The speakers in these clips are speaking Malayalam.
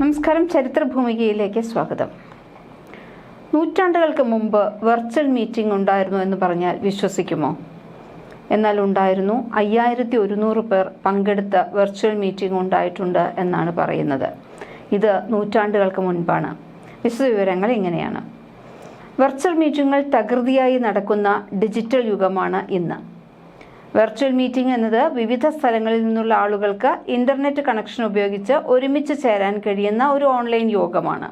നമസ്കാരം. ചരിത്രഭൂമികയിലേക്ക് സ്വാഗതം. നൂറ്റാണ്ടുകൾക്ക് മുമ്പ് വെർച്വൽ മീറ്റിംഗ് ഉണ്ടായിരുന്നു എന്ന് പറഞ്ഞാൽ വിശ്വസിക്കുമോ? എന്നാൽ ഉണ്ടായിരുന്നു. അയ്യായിരത്തി ഒരുന്നൂറ് പേർ പങ്കെടുത്ത വെർച്വൽ മീറ്റിംഗ് ഉണ്ടായിട്ടുണ്ട് എന്നാണ് പറയുന്നത്. ഇത് നൂറ്റാണ്ടുകൾക്ക് മുൻപാണ്. വിശദവിവരങ്ങൾ ഇങ്ങനെയാണ്. വെർച്വൽ മീറ്റിങ്ങുകൾ തകൃതിയായി നടക്കുന്ന ഡിജിറ്റൽ യുഗമാണ് ഇന്ന്. വെർച്വൽ മീറ്റിംഗ് എന്നത് വിവിധ സ്ഥലങ്ങളിൽ നിന്നുള്ള ആളുകൾക്ക് ഇന്റർനെറ്റ് കണക്ഷൻ ഉപയോഗിച്ച് ഒരുമിച്ച് ചേരാൻ കഴിയുന്ന ഒരു ഓൺലൈൻ യോഗമാണ്.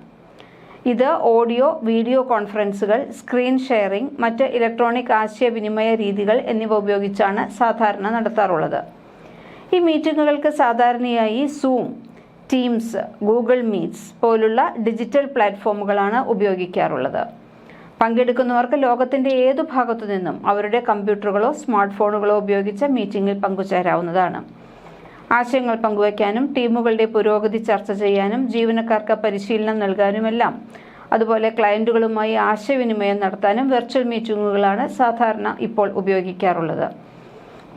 ഇത് ഓഡിയോ വീഡിയോ കോൺഫറൻസുകൾ സ്ക്രീൻ ഷെയറിംഗ് മറ്റ് ഇലക്ട്രോണിക് ആശയവിനിമയ രീതികൾ എന്നിവ ഉപയോഗിച്ചാണ് സാധാരണ നടത്താറുള്ളത്. ഈ മീറ്റിങ്ങുകൾക്ക് സാധാരണയായി സൂം ടീംസ് ഗൂഗിൾ മീറ്റ്സ് പോലുള്ള ഡിജിറ്റൽ പ്ലാറ്റ്ഫോമുകളാണ് ഉപയോഗിക്കാറുള്ളത്. പങ്കെടുക്കുന്നവർക്ക് ലോകത്തിന്റെ ഏതു ഭാഗത്തു നിന്നും അവരുടെ കമ്പ്യൂട്ടറുകളോ സ്മാർട്ട് ഫോണുകളോ ഉപയോഗിച്ച് മീറ്റിംഗിൽ പങ്കുചേരാവുന്നതാണ്. ആശയങ്ങൾ പങ്കുവയ്ക്കാനും ടീമുകളുടെ പുരോഗതി ചർച്ച ചെയ്യാനും ജീവനക്കാർക്ക് പരിശീലനം നൽകാനുമെല്ലാം അതുപോലെ ക്ലയന്റുകളുമായി ആശയവിനിമയം നടത്താനും വെർച്വൽ മീറ്റിങ്ങുകളാണ് സാധാരണ ഇപ്പോൾ ഉപയോഗിക്കാറുള്ളത്.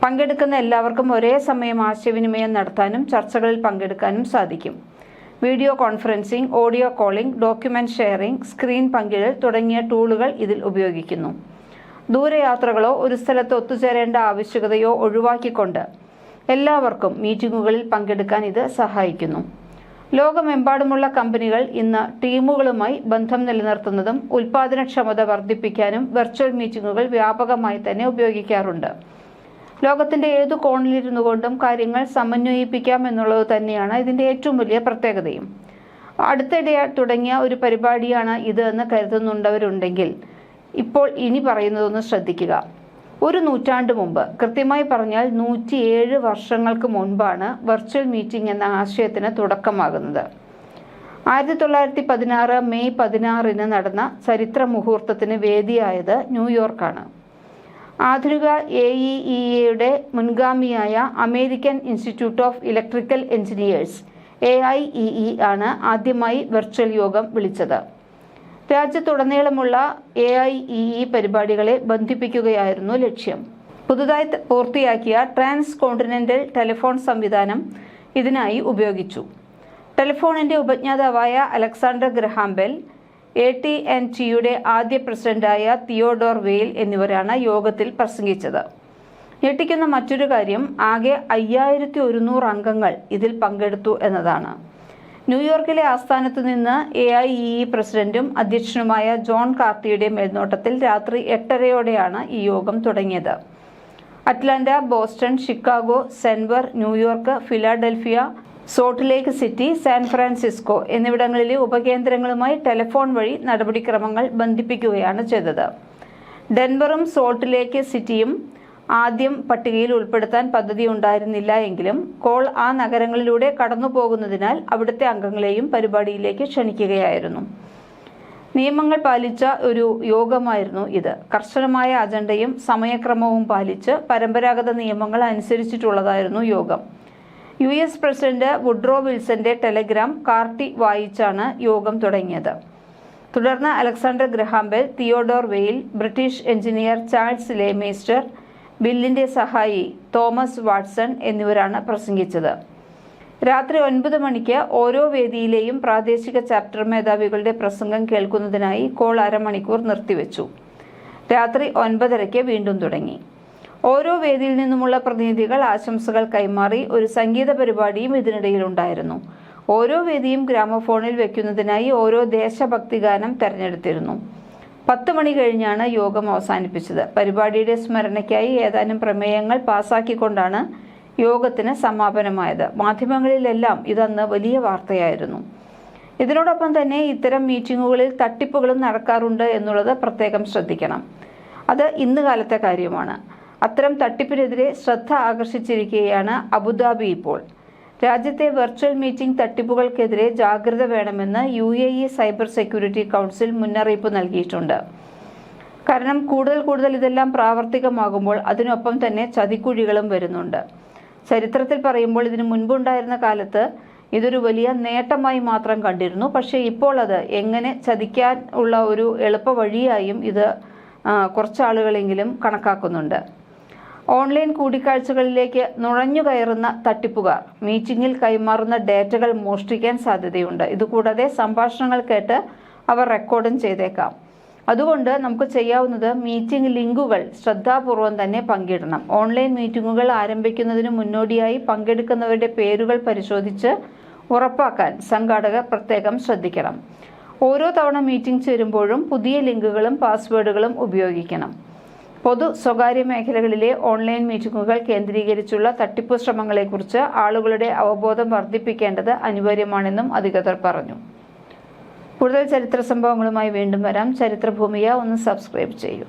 പങ്കെടുക്കുന്ന എല്ലാവർക്കും ഒരേ സമയം ആശയവിനിമയം നടത്താനും ചർച്ചകളിൽ പങ്കെടുക്കാനും സാധിക്കും. Video conferencing audio calling document sharing screen പങ്കിടൽ തുടങ്ങിയ ടൂളുകൾ ഇതിൽ ഉപയോഗിക്കുന്നു. ദൂരയാത്രകളോ ഒരു സ്ഥലത്ത് ഒത്തുചേരേണ്ട ആവശ്യകതയോ ഒഴിവാക്കിക്കൊണ്ട് എല്ലാവർക്കും മീറ്റിംഗുകളിൽ പങ്കെടുക്കാൻ ഇത് സഹായിക്കുന്നു. ലോകമെമ്പാടുമുള്ള കമ്പനികൾ ഇന്ന് ടീമുകളുമായി ബന്ധം നിലനിർത്തുന്നതും ഉൽപാദനക്ഷമത വർദ്ധിപ്പിക്കാനും വെർച്വൽ മീറ്റിംഗുകൾ വ്യാപകമായി തന്നെ ഉപയോഗിക്കാറുണ്ട്. ലോകത്തിന്റെ ഏത് കോണിലിരുന്നു കൊണ്ടും കാര്യങ്ങൾ സമന്വയിപ്പിക്കാം എന്നുള്ളത് തന്നെയാണ് ഇതിന്റെ ഏറ്റവും വലിയ പ്രത്യേകതയും. അടുത്തിടെ തുടങ്ങിയ ഒരു പരിപാടിയാണ് ഇത് എന്ന് കരുതുന്നുണ്ടവരുണ്ടെങ്കിൽ ഇപ്പോൾ ഇനി പറയുന്നതൊന്ന് ശ്രദ്ധിക്കുക. ഒരു നൂറ്റാണ്ട് മുമ്പ് കൃത്യമായി പറഞ്ഞാൽ നൂറ്റിയേഴ് വർഷങ്ങൾക്ക് മുൻപാണ് വെർച്വൽ മീറ്റിംഗ് എന്ന ആശയത്തിന് തുടക്കമാകുന്നത്. ആയിരത്തി തൊള്ളായിരത്തി പതിനാറ് മെയ് പതിനാറിന് നടന്ന ചരിത്ര മുഹൂർത്തത്തിന് വേദിയായത് ന്യൂയോർക്കാണ്. ആധുനിക എ ഇ ഇ എയുടെ മുൻഗാമിയായ American Institute of Electrical Engineers A I E E ആണ് ആദ്യമായി വെർച്വൽ യോഗം വിളിച്ചത്. രാജ്യത്തുടനീളമുള്ള എ ഐ ഇ ഇ പരിപാടികളെ ബന്ധിപ്പിക്കുകയായിരുന്നു ലക്ഷ്യം. പുതുതായി പൂർത്തിയാക്കിയ ട്രാൻസ് കോണ്ടിനെന്റൽ ടെലിഫോൺ സംവിധാനം ഇതിനായി ഉപയോഗിച്ചു. ടെലിഫോണിന്റെ ഉപജ്ഞാതാവായ Alexander Graham Bell A T and ടിയുടെ ആദ്യ പ്രസിഡന്റായ തിയോഡോർ വെയിൽ എന്നിവരാണ് യോഗത്തിൽ പ്രസംഗിച്ചത്. ഞെട്ടിക്കുന്ന മറ്റൊരു കാര്യം ആകെ അയ്യായിരത്തി ഒരുന്നൂറ് അംഗങ്ങൾ ഇതിൽ പങ്കെടുത്തു എന്നതാണ്. ന്യൂയോർക്കിലെ ആസ്ഥാനത്ത് നിന്ന് എ ഐ ഇ പ്രസിഡന്റും അധ്യക്ഷനുമായ ജോൺ കാർത്തിയുടെ മേൽനോട്ടത്തിൽ രാത്രി എട്ടരയോടെയാണ് ഈ യോഗം തുടങ്ങിയത്. Atlanta Boston Chicago Denver New York Philadelphia Salt Lake City San Francisco എന്നിവിടങ്ങളിലെ ഉപകേന്ദ്രങ്ങളുമായി ടെലിഫോൺ വഴി നടപടിക്രമങ്ങൾ ബന്ധിപ്പിക്കുകയാണ് ചെയ്തത്. ഡെൻവറും സോൾട്ട് ലേക്ക് സിറ്റിയും ആദ്യം പട്ടികയിൽ ഉൾപ്പെടുത്താൻ പദ്ധതി ഉണ്ടായിരുന്നില്ല എങ്കിലും കോൾ ആ നഗരങ്ങളിലൂടെ കടന്നു പോകുന്നതിനാൽ അവിടുത്തെ അംഗങ്ങളെയും പരിപാടിയിലേക്ക് ക്ഷണിക്കുകയായിരുന്നു. നിയമങ്ങൾ പാലിച്ച ഒരു യോഗമായിരുന്നു ഇത്. കർശനമായ അജണ്ടയും സമയക്രമവും പാലിച്ച് പരമ്പരാഗത നിയമങ്ങൾ അനുസരിച്ചിട്ടുള്ളതായിരുന്നു യോഗം. യു എസ് പ്രസിഡന്റ് വുഡ്രോ വിൽസന്റെ ടെലഗ്രാം കാർട്ടി വായിച്ചാണ് യോഗം തുടങ്ങിയത്. തുടർന്ന് Alexander Graham Bell Theodore Vail British engineer Charles ലേമേസ്റ്റർ ബില്ലിന്റെ സഹായി തോമസ് വാട്സൺ എന്നിവരാണ് പ്രസംഗിച്ചത്. രാത്രി ഒൻപത് മണിക്ക് ഓരോ വേദിയിലെയും പ്രാദേശിക ചാപ്റ്റർ മേധാവികളുടെ പ്രസംഗം കേൾക്കുന്നതിനായി കോൾ അരമണിക്കൂർ നിർത്തിവെച്ചു. രാത്രി ഒൻപതരയ്ക്ക് വീണ്ടും തുടങ്ങി. ഓരോ വേദിയിൽ നിന്നുമുള്ള പ്രതിനിധികൾ ആശംസകൾ കൈമാറി ഒരു സംഗീത പരിപാടിയും ഇതിനിടയിൽ ഉണ്ടായിരുന്നു. ഓരോ വേദിയും ഗ്രാമഫോണിൽ വെക്കുന്നതിനായി ഓരോ ദേശഭക്തി ഗാനം തെരഞ്ഞെടുത്തിരുന്നു. പത്ത് മണി കഴിഞ്ഞാണ് യോഗം അവസാനിപ്പിച്ചത്. പരിപാടിയുടെ സ്മരണയ്ക്കായി ഏതാനും പ്രമേയങ്ങൾ പാസാക്കിക്കൊണ്ടാണ് യോഗത്തിന് സമാപനമായത്. മാധ്യമങ്ങളിലെല്ലാം ഇതന്ന് വലിയ വാർത്തയായിരുന്നു. ഇതിനോടൊപ്പം തന്നെ ഇത്തരം മീറ്റിങ്ങുകളിൽ തട്ടിപ്പുകളും നടക്കാറുണ്ട് എന്നുള്ളത് പ്രത്യേകം ശ്രദ്ധിക്കണം. അത് ഇന്ന് കാലത്തെ കാര്യമാണ്. അത്തരം തട്ടിപ്പിനെതിരെ ശ്രദ്ധ ആകർഷിച്ചിരിക്കുകയാണ് അബുദാബി ഇപ്പോൾ. രാജ്യത്തെ വെർച്വൽ മീറ്റിംഗ് തട്ടിപ്പുകൾക്കെതിരെ ജാഗ്രത വേണമെന്ന് U A E cyber security council മുന്നറിയിപ്പ് നൽകിയിട്ടുണ്ട്. കാരണം കൂടുതൽ കൂടുതൽ ഇതെല്ലാം പ്രാവർത്തികമാകുമ്പോൾ അതിനൊപ്പം തന്നെ ചതിക്കുഴികളും വരുന്നുണ്ട്. ചരിത്രത്തിൽ പറയുമ്പോൾ ഇതിനു മുൻപുണ്ടായിരുന്ന കാലത്ത് ഇതൊരു വലിയ നേട്ടമായി മാത്രം കണ്ടിരുന്നു. പക്ഷേ ഇപ്പോൾ അത് എങ്ങനെ ചതിക്കാൻ ഉള്ള ഒരു എളുപ്പ വഴിയായും ഇത് കുറച്ചാളുകളെങ്കിലും കണക്കാക്കുന്നുണ്ട്. ഓൺലൈൻ കൂടിക്കാഴ്ചകളിലേക്ക് നുഴഞ്ഞു കയറുന്ന തട്ടിപ്പുകാർ. മീറ്റിംഗിൽ കൈമാറുന്ന ഡേറ്റകൾ മോഷ്ടിക്കാൻ സാധ്യതയുണ്ട്. ഇതുകൂടാതെ സംഭാഷണങ്ങൾ കേട്ട് അവർ റെക്കോർഡും ചെയ്തേക്കാം. അതുകൊണ്ട് നമുക്ക് ചെയ്യാവുന്നത് മീറ്റിംഗ് ലിങ്കുകൾ ശ്രദ്ധാപൂർവം തന്നെ പങ്കിടണം. ഓൺലൈൻ മീറ്റിംഗുകൾ ആരംഭിക്കുന്നതിന് മുന്നോടിയായി പങ്കെടുക്കുന്നവരുടെ പേരുകൾ പരിശോധിച്ച് ഉറപ്പാക്കാൻ സംഘാടകർ പ്രത്യേകം ശ്രദ്ധിക്കണം. ഓരോ തവണ മീറ്റിംഗ് ചേരുമ്പോഴും പുതിയ ലിങ്കുകളും പാസ്വേഡുകളും ഉപയോഗിക്കണം. പൊതു സ്വകാര്യ മേഖലകളിലെ ഓൺലൈൻ മീറ്റിംഗുകൾ കേന്ദ്രീകരിച്ചുള്ള തട്ടിപ്പ് ശ്രമങ്ങളെക്കുറിച്ച് ആളുകളുടെ അവബോധം വർദ്ധിപ്പിക്കേണ്ടത് അനിവാര്യമാണെന്നും അധികൃതർ പറഞ്ഞു. കൂടുതൽ ചരിത്ര സംഭവങ്ങളുമായി വീണ്ടും വരാം. ചരിത്രഭൂമിയ ഒന്ന് സബ്സ്ക്രൈബ് ചെയ്യൂ.